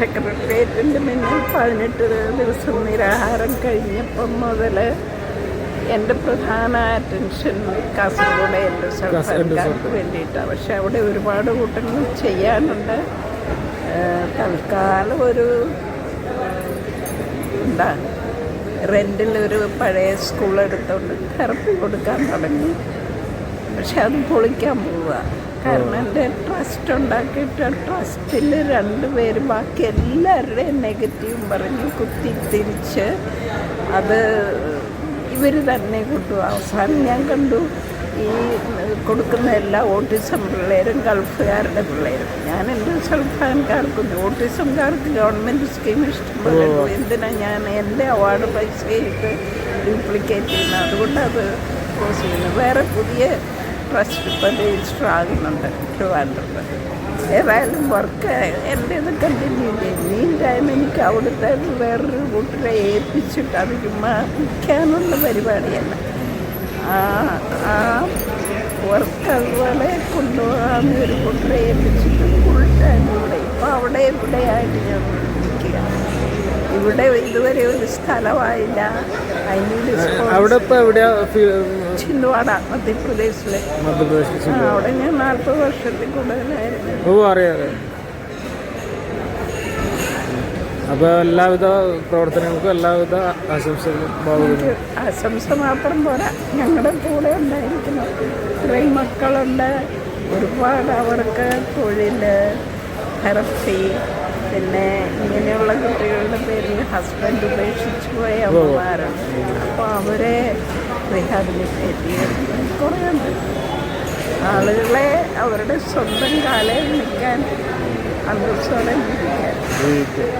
സെക്രട്ടേറിയറ്റിന്റെ മുന്നിൽ പതിനെട്ട് ദിവസം നിരാഹാരം കഴിഞ്ഞപ്പം മുതൽ എന്റെ പ്രധാന അറ്റൻഷൻ കാസർഗോഡ് എന്റെ സർക്കാർക്ക് വേണ്ടിയിട്ടാണ്. പക്ഷെ അവിടെ ഒരുപാട് കൂട്ടങ്ങൾ ചെയ്യാനുണ്ട്. തൽക്കാലം ഒരു എന്താ റെന്റിലൊരു പഴയ സ്കൂൾ എടുത്തുകൊണ്ട് തെറപ്പി കൊടുക്കാൻ തുടങ്ങി. പക്ഷെ അത് പൊളിക്കാൻ പോവുക. കാരണം എന്റെ ട്രസ്റ്റ് ഉണ്ടാക്കിയിട്ട് ട്രസ്റ്റിൽ രണ്ടുപേര് ബാക്കി എല്ലാവരുടെയും നെഗറ്റീവും പറഞ്ഞ് കുത്തി തിരിച്ച് അത് ഇവർ തന്നെ കൊണ്ടു. അവസാനം ഞാൻ കണ്ടു ഈ കൊടുക്കുന്ന എല്ലാ ഓട്ടിസം പിള്ളേരും ഗൾഫുകാരുടെ പിള്ളേരും. ഞാൻ എന്റെ സൽഫാൻകാർക്കും ഓട്ടിസംകാർക്ക് ഗവൺമെന്റ് സ്കീം ഇഷ്ടംപോലെ. എന്തിനാ ഞാൻ എന്റെ അവാർഡ് പൈസ ഇട്ട് ഡ്യൂപ്ലിക്കേറ്റ് ചെയ്യുന്നത്? അതുകൊണ്ട് അത് ക്ലോസ് ചെയ്യുന്നു. വേറെ പുതിയ ട്രസ്റ്റ് ഇപ്പം രജിസ്റ്റർ ആകുന്നുണ്ട് ട്രിവാൻഡ്രത്ത്. ഏതായാലും വർക്ക് എന്റെ ഇത് കണ്ടിന്യൂ ചെയ്യും മീൻ ടൈം എനിക്ക് അവിടുത്തെ വേറൊരു കൂട്ടരെ ഏൽപ്പിച്ചിട്ട് അത് ചുമ്മാ വിൽക്കാനുള്ള പരിപാടിയല്ല. ആ ആ വർക്ക് അതുപോലെ കൊണ്ടുപോകാമെന്ന് ഒരു കൂട്ടരെ ഏൽപ്പിച്ചിട്ട് ഫുൾ ടൈം ഇവിടെ ഇപ്പോൾ അവിടെ ഇവിടെയായിട്ട് ഞാൻ നിൽക്കുക ഇവിടെ ഇതുവരെ ഒരു സ്ഥലമായില്ല. അവിടെ ഇപ്പൊ എവിടെയാ ഫി- ചിന്തുവാട മധ്യപ്രദേശിലെ. മധ്യപ്രദേശിൽ അവിടെ ഞാൻ നാൽപ്പത് വർഷത്തിൽ കൂടുതലായിരുന്നു. ഓ അറിയാം അറിയാം. അപ്പൊ എല്ലാവിധ പ്രവർത്തനങ്ങൾക്കും എല്ലാവിധ ആശംസകളും ആശംസ മാത്രം പോരാ. ഞങ്ങളുടെ കൂടെ ഉണ്ടായിരിക്കുന്നു ഇത്രയും മക്കളുണ്ട്. ഒരുപാട് അവർക്ക് തൊഴിൽ തെറപ്പി പിന്നെ ഇങ്ങനെയുള്ള ഹസ്ബൻഡ് ഉപേക്ഷിച്ചു പോയ അമ്മമാരാണ്. അപ്പോൾ അവരെ റീഹാബിലിറ്റേറ്റ് ചെയ്യാൻ കുറേ ഉണ്ട് ആളുകളെ അവരുടെ സ്വന്തം കാലയിൽ നിൽക്കാൻ അന്തസ്സോടെ ജീവിക്കാൻ. ജീവിക്കും